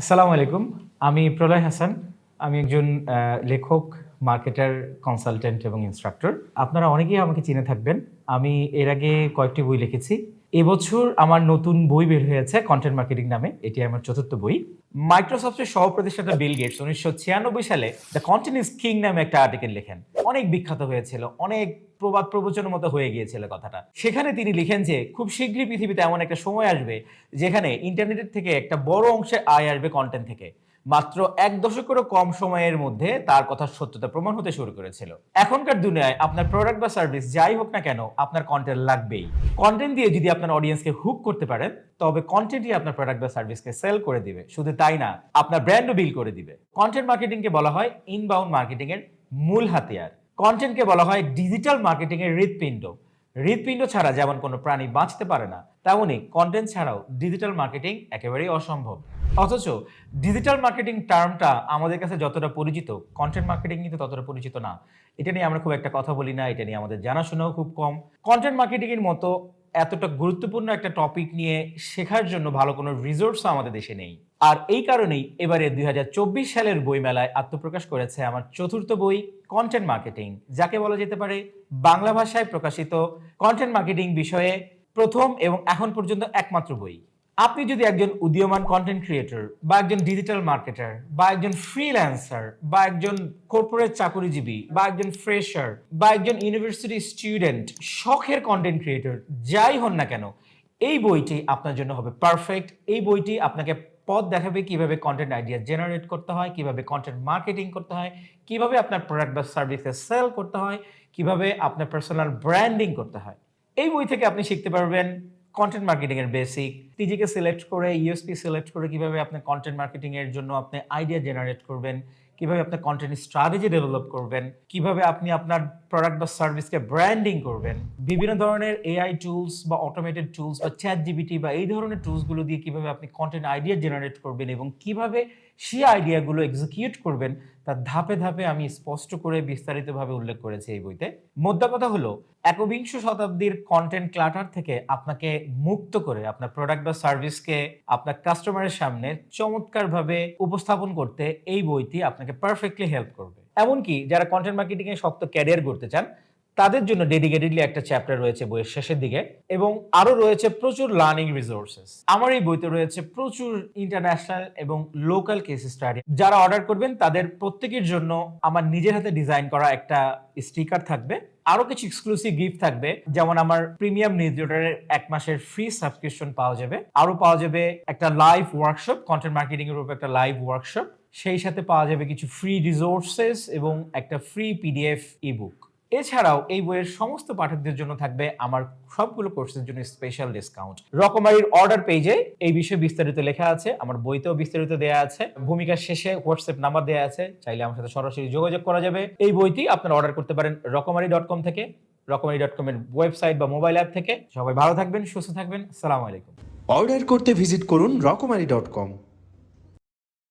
আসসালামু আলাইকুম। আমি প্রলয় হাসান। আমি একজন লেখক, মার্কেটার কনসালটেন্ট এবং ইনস্ট্রাক্টর আপনারা অনেকেই আমাকে চিনে থাকবেন। আমি এর আগে কয়েকটি বই লিখেছি। এবছর আমার নতুন বই বের হয়েছে কন্টেন্ট মার্কেটিং নামে, এটি আমার চতুর্থ বই। মাইক্রোসফটের সহ প্রতিষ্ঠাতা বিল গেটস উনিশশো ছিয়ানব্বই সালে দ্য কন্টেন্ট ইজ কিং নামে একটা আর্টিকেল লেখেন। অনেক বিখ্যাত হয়েছিল, অনেক প্রবাদ প্রবচনের মতো হয়ে গিয়েছিল কথাটা। সেখানে তিনি লিখেন যে, খুব শীঘ্রই পৃথিবীতে এমন একটা সময় আসবে যেখানে ইন্টারনেটের থেকে একটা বড় অংশে আয় আসবে কন্টেন্ট থেকে। মাত্র এক দশকেরও কম সময়ের মধ্যে তার কথা সত্যতা প্রমাণ হতে শুরু করেছিল। এখনকার দুনিয়ায় আপনার প্রোডাক্ট বা সার্ভিস যাই হোক না কেন আপনার কন্টেন্ট লাগবেই। কন্টেন্ট দিয়ে যদি আপনার অডিয়েন্সকে হুক করতে পারেন, তবে কন্টেন্টই আপনার প্রোডাক্ট বা সার্ভিসকে সেল করে দিবে। শুধু তাই না, আপনার ব্র্যান্ডও বিল করে দিবে। কন্টেন্ট মার্কেটিংকে বলা হয় ইনবাউন্ড মার্কেটিংয়ের মূল হাতিয়ার। কন্টেন্টকে বলা হয় ডিজিটাল মার্কেটিংয়ের হৃৎপিণ্ড। হৃৎপিণ্ড ছাড়া যেমন কোনো প্রাণী বাঁচতে পারে না তেমনই কন্টেন্ট ছাড়াও ডিজিটাল মার্কেটিং একেবারেই অসম্ভব। অথচ ডিজিটাল মার্কেটিং টার্মটা আমাদের কাছে যতটা পরিচিত কন্টেন্ট মার্কেটিং কিন্তু ততটা পরিচিত না। এটা নিয়ে আমরা খুব একটা কথা বলি না, এটা নিয়ে আমাদের জানাশোনাও খুব কম। কন্টেন্ট মার্কেটিং এর মতো এতটা গুরুত্বপূর্ণ একটা টপিক নিয়ে শেখার জন্য ভালো কোনো রিসোর্সও আমাদের দেশে নেই। আর এই কারণেই এবারে দুই হাজার চব্বিশ সালের বইমেলায় আত্মপ্রকাশ করেছে আমার চতুর্থ বই কন্টেন্ট মার্কেটিং যাকে বলা যেতে পারে বাংলা ভাষায় প্রকাশিত কন্টেন্ট মার্কেটিং বিষয়ে প্রথম এবং এখন পর্যন্ত একমাত্র বই। আপনি যদি একজন উদীয়মান কন্টেন্ট ক্রিয়েটর বা একজন ডিজিটাল মার্কেটার বা একজন ফ্রিল্যান্সার বা একজন কর্পোরেট চাকরিজীবী বা একজন ফ্রেশার বা একজন ইউনিভার্সিটি স্টুডেন্ট শখের কন্টেন্ট ক্রিয়েটর যাই হন না কেন, এই বইটি আপনার জন্য হবে পারফেক্ট এই বইটি আপনাকে পথ দেখাবে কীভাবে কন্টেন্ট আইডিয়া জেনারেট করতে হয়, কীভাবে কন্টেন্ট মার্কেটিং করতে হয়, কীভাবে আপনার প্রোডাক্ট বা সার্ভিসে সেল করতে হয়, কীভাবে আপনার পার্সোনাল ব্র্যান্ডিং করতে হয়। এই বই থেকে আপনি শিখতে পারবেন কন্টেন্ট মার্কেটিংয়ের বেসিক টিজিকে সিলেক্ট করে ইউএসপি সিলেক্ট করে কীভাবে আপনি কন্টেন্ট মার্কেটিং এর জন্য আপনি আইডিয়া জেনারেট করবেন, কীভাবে আপনি কন্টেন্ট স্ট্র্যাটেজি ডেভেলপ করবেন, কীভাবে আপনি আপনার প্রোডাক্ট বা সার্ভিসকে ব্র্যান্ডিং করবেন, বিভিন্ন ধরনের এআই টুলস বা অটোমেটেড টুলস বা চ্যাট জিবিটি বা এই ধরনের টুলসগুলো দিয়ে কীভাবে আপনি কন্টেন্ট আইডিয়া জেনারেট করবেন এবং কীভাবে সেই আইডিয়াগুলো এক্সিকিউট করবেন তার ধাপে ধাপে আমি স্পষ্ট করে বিস্তারিতভাবে উল্লেখ করেছি এই বইতে। মোদ্দা কথা হলো, একবিংশ শতাব্দীর কন্টেন্ট ক্লাটার থেকে আপনাকে মুক্ত করে, আপনার প্রোডাক্ট সার্ভিসকে আপনার কাস্টমারের সামনে চমৎকারভাবে উপস্থাপন করতে এই বইটি আপনাকে পারফেক্টলি হেল্প করবে। এমনকি যারা কন্টেন্ট মার্কেটিং এ শক্ত ক্যারিয়ার করতে চান তাদের জন্য ডেডিকেটেডলি একটা চ্যাপ্টার রয়েছে বইয়ের শেষের দিকে এবং আরও রয়েছে প্রচুর লার্নিং রিসোর্সেস আমার এই বইতে রয়েছে প্রচুর ইন্টারন্যাশনাল এবং লোকাল কেস স্টাডি যারা অর্ডার করবেন, তাদের প্রত্যেকের জন্য আমার নিজের হাতে ডিজাইন করা একটা স্টিকার থাকবে। আরও কিছু এক্সক্লুসিভ গিফট থাকবে। যেমন আমার প্রিমিয়াম নিউজলেটারের এক মাসের ফ্রি সাবস্ক্রিপশন পাওয়া যাবে। আরও পাওয়া যাবে একটা লাইভ ওয়ার্কশপ কন্টেন্ট মার্কেটিং এর উপর একটা লাইভ ওয়ার্কশপ সেই সাথে পাওয়া যাবে কিছু ফ্রি রিসোর্সেস এবং একটা ফ্রি পিডিএফ ইবুক এছাড়াও এই বইয়ের সমস্ত পাঠকদের জন্য থাকবে আমার সবগুলো কোর্সের জন্য স্পেশাল ডিসকাউন্ট রকমারির অর্ডার পেজে এই বিষয়ে বিস্তারিত লেখা আছে, আমার বইতেও বিস্তারিত দেয়া আছে ভূমিকার শেষে হোয়াটসঅ্যাপ নাম্বার দেয়া আছে, চাইলে আমার সাথে সরাসরি যোগাযোগ করা যাবে। এই বইটি আপনারা অর্ডার করতে পারেন রকমারি ডট কম থেকে রকমারি ডট কমের ওয়েবসাইট বা মোবাইল অ্যাপ থেকে। সবাই ভালো থাকবেন, সুস্থ থাকবেন, সালাম আলাইকুম। অর্ডার করতে ভিজিট করুন রকমারি ডট কম